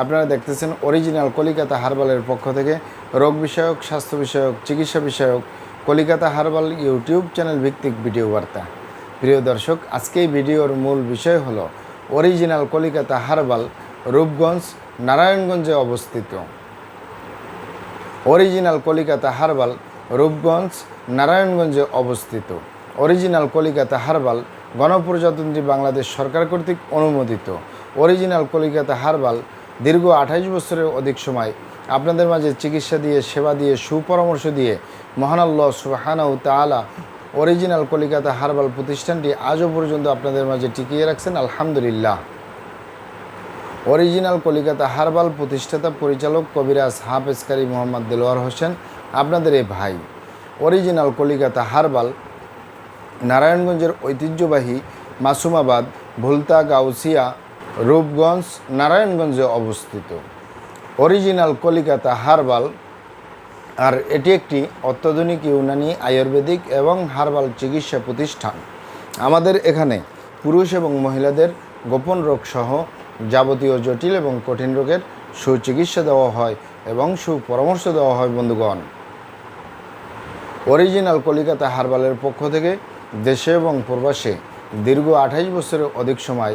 আপনারা দেখতেছেন অরিজিনাল কলিকাতা হারবালের পক্ষ থেকে রোগ বিষয়ক, স্বাস্থ্য বিষয়ক, চিকিৎসা বিষয়ক কলিকাতা হারবাল ইউটিউব চ্যানেল ভিত্তিক ভিডিও বার্তা। প্রিয় দর্শক, আজকে ভিডিওর মূল বিষয় হল অরিজিনাল কলিকাতা হারবাল, রূপগঞ্জ, নারায়ণগঞ্জে অবস্থিত। অরিজিনাল কলিকাতা হারবাল, রূপগঞ্জ, নারায়ণগঞ্জে অবস্থিত। অরিজিনাল কলিকাতা হারবাল, গণপ্রজাতন্ত্রী বাংলাদেশ সরকার কর্তৃক অনুমোদিত। অরিজিনাল কলিকাতা হারবাল দীর্ঘ আঠাইশ বছরের অধিক সময় আপনাদের মাঝে চিকিৎসা দিয়ে, সেবা দিয়ে, সুপরামর্শ দিয়ে মহানাল্লাহ সুবাহানাউ তালা অরিজিনাল কলিকাতা হারবাল প্রতিষ্ঠানটি আজও পর্যন্ত আপনাদের মাঝে টিকিয়ে রাখছেন। আলহামদুলিল্লাহ। অরিজিনাল কলিকাতা হারবাল প্রতিষ্ঠাতা পরিচালক কবিরাজ হাফেজকারী মোহাম্মদ দেলোয়ার হোসেন, আপনাদের এই ভাই। অরিজিনাল কলিকাতা হারবাল নারায়ণগঞ্জের ঐতিহ্যবাহী মাসুমাবাদ, ভুলতা, গাউসিয়া রূপগঞ্জ, নারায়ণগঞ্জে অবস্থিত। অরিজিনাল কলিকাতা হারবাল, আর এটি একটি অত্যাধুনিক ইউনানি আয়ুর্বেদিক এবং হারবাল চিকিৎসা প্রতিষ্ঠান। আমাদের এখানে পুরুষ এবং মহিলাদের গোপন রোগ সহ যাবতীয় জটিল এবং কঠিন রোগের সুচিকিৎসা দেওয়া হয় এবং সুপরামর্শ দেওয়া হয়, বন্ধুগণ। অরিজিনাল কলিকাতা হারবালের পক্ষ থেকে দেশে এবং প্রবাসে দীর্ঘ আঠাইশ বছরের অধিক সময়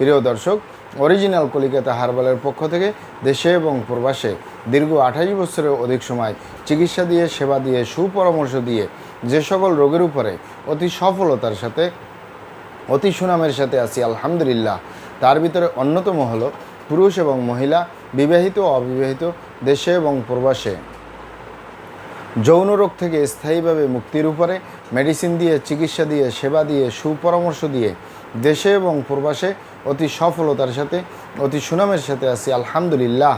প্রিয় দর্শক অরিজিনাল কলিকাতা হারবালের পক্ষ থেকে দেশে এবং প্রবাসে দীর্ঘ আঠাশ বছরের অধিক সময় চিকিৎসা দিয়ে, সেবা দিয়ে, সুপরামর্শ দিয়ে যে সকল রোগের উপরে অতি সফলতার সাথে, অতি সুনামের সাথে আছি, আলহামদুলিল্লাহ। তার ভিতরে অন্যতম হলো পুরুষ এবং মহিলা, বিবাহিত অবিবাহিত, দেশে এবং প্রবাসে। যৌন রোগ থেকে স্থায়ীভাবে মুক্তির উপরে মেডিসিন দিয়ে, চিকিৎসা দিয়ে, সেবা দিয়ে, সুপরামর্শ দিয়ে দেশে এবং প্রবাসে অতি সফলতার সাথে, অতি সুনামের সাথে আছি, আলহামদুলিল্লাহ।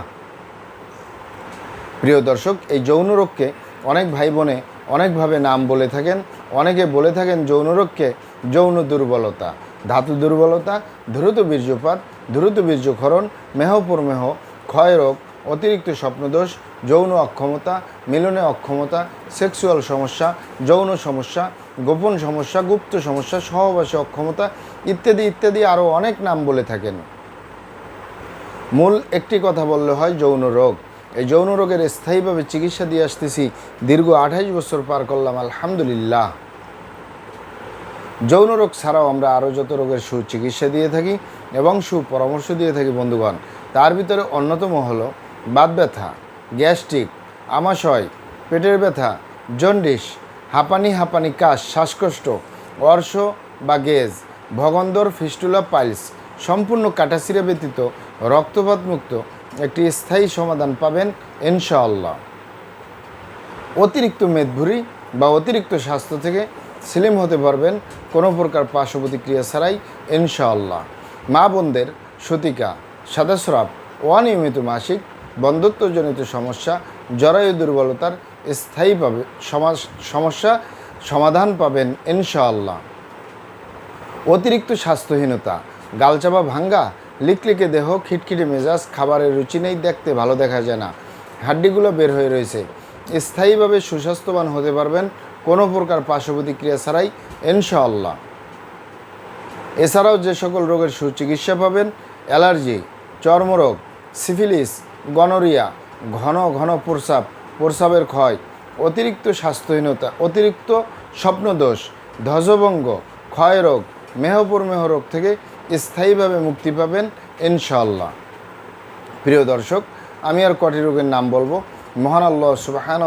প্রিয় দর্শক, এই যৌন রোগকে অনেক ভাই বোনে অনেকভাবে নাম বলে থাকেন, অনেকে বলে থাকেন যৌন রোগকে যৌন দুর্বলতা। ধাতু দুর্বলতা দ্রুত বীর্যপাত দ্রুত বীর্যক্ষরণ মেহপরমেহ ক্ষয় রোগ অতিরিক্ত স্বপ্নদোষ, যৌন অক্ষমতা, মিলনে অক্ষমতা, সেক্সুয়াল সমস্যা, যৌন সমস্যা, গোপন সমস্যা, গুপ্ত সমস্যা, সহবাসে অক্ষমতা ইত্যাদি ইত্যাদি আরও অনেক নাম বলে থাকেন। মূল একটি কথা বললে হয় যৌন রোগ। এই যৌন রোগের স্থায়ীভাবে চিকিৎসা দিয়ে আসতেছি, দীর্ঘ আঠাইশ বছর পার করলাম, আলহামদুলিল্লাহ। যৌন রোগ ছাড়াও আমরা আরও যত রোগের সুচিকিৎসা দিয়ে থাকি এবং সুপরামর্শ দিয়ে থাকি, বন্ধুগণ, তার ভিতরে অন্যতম হলো বাত ব্যথা, গ্যাস্ট্রিক, আমাশয়, পেটের ব্যথা জন্ডিস হাঁপানি হাঁপানি কাশ, শ্বাসকষ্ট, অর্শ বা গেজ, ভগন্দর ফিস্টুলা পাইলস সম্পূর্ণ কাটাছিরা ব্যতীত রক্তপাত মুক্ত একটি স্থায়ী সমাধান পাবেন ইনশাআল্লাহ। অতিরিক্ত মেদভুরি বা অতিরিক্ত স্বাস্থ্য থেকে স্লিম হতে পারবেন কোনো প্রকার পার্শ্ব প্রতিক্রিয়া ছাড়াই ইনশাআল্লাহ। মা বোনদের সতিকা সাদাস্রাব অনিয়মিত মাসিক বন্ধত্বজনিত সমস্যা, জরায়ু দুর্বলতার স্থায়ীভাবে সমস্যা সমাধান পাবেন ইনশাআল্লাহ। অতিরিক্ত স্বাস্থ্যহীনতা, গালচাপা ভাঙ্গা, লিকলিকে দেহ, খিটখিটে মেজাজ, খাবারের রুচি নেই, দেখতে ভালো দেখা যায় না, হাড্ডিগুলো বের হয়ে রয়েছে। স্থায়ীভাবে সুস্বাস্থ্যবান হতে পারবেন কোনো প্রকার পার্শ্ব প্রতিক্রিয়া ছাড়াই, ইনশাআল্লাহ। এছাড়াও যে সকল রোগের সুচিকিৎসা পাবেন, অ্যালার্জি, চর্মরোগ, সিফিলিস গনোরিয়া, ঘন ঘন প্রস্রাব প্রস্রাবের ক্ষয়, অতিরিক্ত স্বাস্থ্যহীনতা, অতিরিক্ত স্বপ্নদোষ, ধ্বজভঙ্গ, ক্ষয়রোগ মেহপ্রমেহ রোগ থেকে স্থায়ীভাবে মুক্তি পাবেন ইনশাল্লাহ প্রিয় দর্শক, আমি আর কটি রোগের নাম বলব। মহান আল্লাহ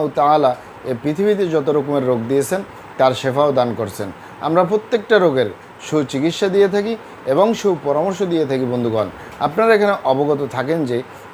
ও তালা এ পৃথিবীতে যত রকমের রোগ দিয়েছেন, তার সেফাও দান করছেন। আমরা প্রত্যেকটা রোগের সুচিকিৎসা দিয়ে থাকি এবং সুপরামর্শ দিয়ে থাকি, বন্ধুগণ। আপনারা এখানে অবগত থাকেন যে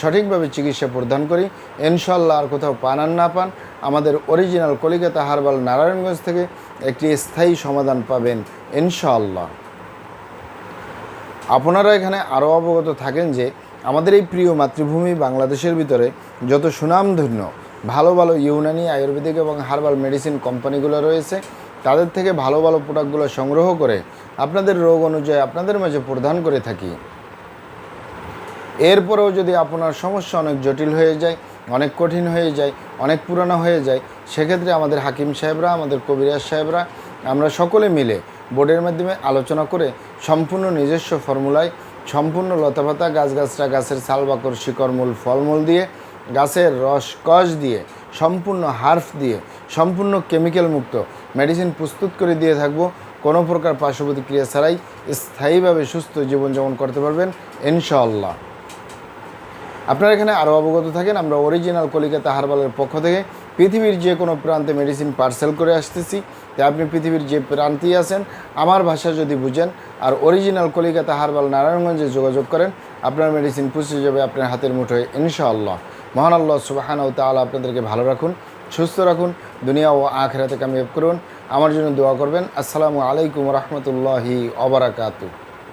সঠিকভাবে চিকিৎসা প্রদান করি। ইনশাল্লাহ আর কোথাও পান আর না পান, আমাদের অরিজিনাল কলিকাতা হারবাল নারায়ণগঞ্জ থেকে একটি স্থায়ী সমাধান পাবেন ইনশাআল্লাহ। আপনারা এখানে আরও অবগত থাকেন যে, আমাদের এই প্রিয় মাতৃভূমি বাংলাদেশের ভিতরে যত সুনামধন্য, ভালো ভালো ইউনানি, আয়ুর্বেদিক এবং হার্বাল মেডিসিন কোম্পানিগুলো রয়েছে, তাদের থেকে ভালো ভালো প্রোডাক্টগুলো সংগ্রহ করে আপনাদের রোগ অনুযায়ী আপনাদের মাঝে প্রদান করে থাকি। এরপরেও যদি আপনার সমস্যা অনেক জটিল হয়ে যায়, অনেক কঠিন হয়ে যায়, অনেক পুরানো হয়ে যায়, সেক্ষেত্রে আমাদের হাকিম সাহেবরা, আমাদের কবিরাজ সাহেবরা, আমরা সকলে মিলে বোর্ডের মাধ্যমে আলোচনা করে সম্পূর্ণ নিজস্ব ফর্মুলায় সম্পূর্ণ লতাপাতা গাছগাছরা গাছের ছাল, বাকর শিকড়মূল ফলমূল দিয়ে, গাছের রস, কষ দিয়ে, সম্পূর্ণ হার্ফ দিয়ে, সম্পূর্ণ কেমিক্যাল মুক্ত মেডিসিন প্রস্তুত করে দিয়ে থাকব। কোনো প্রকার পার্শ্ব প্রতিক্রিয়া ছাড়াই স্থায়ীভাবে সুস্থ জীবনযাপন করতে পারবেন, ইনশাআল্লাহ। আপনারা এখানে আরও অবগত থাকেন, আমরা অরিজিনাল কলিকাতা হারবালের পক্ষ থেকে পৃথিবীর যে কোনো প্রান্তে মেডিসিন পার্সেল করে আসতেছি। তাই আপনি পৃথিবীর যে প্রান্তেই আছেন, আমার ভাষা যদি বুঝেন আর অরিজিনাল কলিকাতা হারবাল নারায়ণগঞ্জে যোগাযোগ করেন, আপনার মেডিসিন পৌঁছে যাবে আপনার হাতের মুঠোয়, ইনশাআল্লাহ। মহান আল্লাহ সুবাহান ও তাআলা আপনাদেরকে ভালো রাখুন, সুস্থ রাখুন, দুনিয়া ও আখেরাতে কামিয়াব করুন। আমার জন্য দোয়া করবেন। আসসালামু আলাইকুম রহমতুল্লাহি অবরাকাতু